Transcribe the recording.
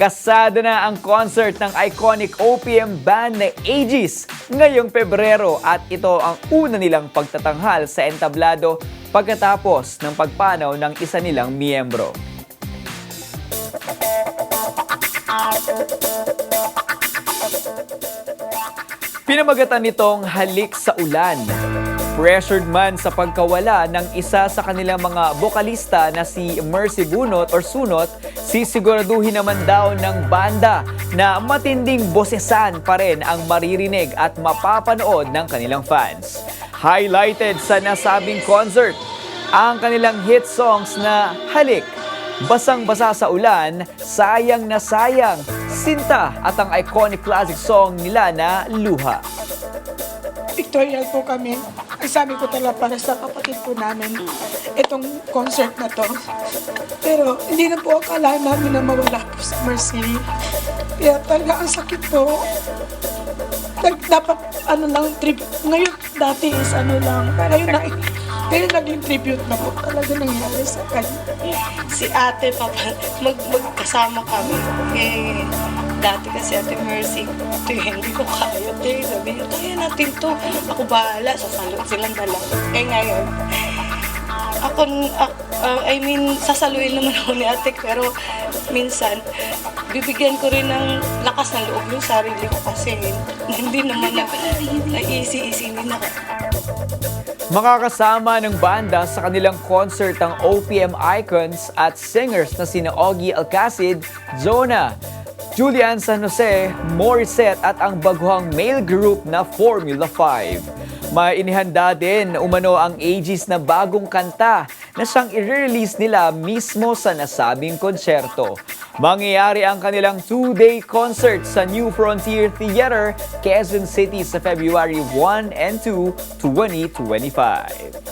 Kasada na ang concert ng iconic OPM band na Aegis ngayong Pebrero at ito ang una nilang pagtatanghal sa entablado pagkatapos ng pagpanaw ng isa nilang miyembro. Pinamagatan nitong Halik sa Ulan. Pressured man sa pagkawala ng isa sa kanilang mga bokalista na si Mercy Bunot or Sunot, sisiguraduhin naman daw ng banda na matinding bosesan pa rin ang maririnig at mapapanood ng kanilang fans. Highlighted sa nasabing concert, ang kanilang hit songs na Halik, Basang-basa sa ulan, sayang na sayang, sinta at ang iconic classic song nila na Luha. Pictorial po kami. Ang sabi ko talaga para sa kapatid po namin, itong concert na to. Pero hindi na po akala namin na mawala po si Mercy. Kaya talaga ang sakit po. Nag, dapat ano lang, trip. Ngayon, dati is ano lang. Ngayon, na, ngayon naging tribute na po talaga nangyari sa kanya. si ate, papa, mag, magkasama kami. Eh, dati kasi ate Mercy, ate, hindi ko kaya, ate. Sabi niya, kaya natin to. Ako bahala, sasalot silang dalawa. Eh ngayon, ako, ak- uh, I mean, sasaluin naman ako ni ate, pero minsan, bibigyan ko rin ng lakas ng loob yung sarili ko kasi hindi naman na, na easy-easy, hindi na Makakasama ng banda sa kanilang concert ang OPM icons at singers na sina Augie Alcacid, Zona, Julian San Jose, Morissette at ang baguhang male group na Formula 5. May inihanda din umano ang Aegis na bagong kanta na siyang i-release nila mismo sa nasabing konsyerto. Mangyayari ang kanilang two-day concert sa New Frontier Theater, Quezon City sa February 1 and 2, 2025.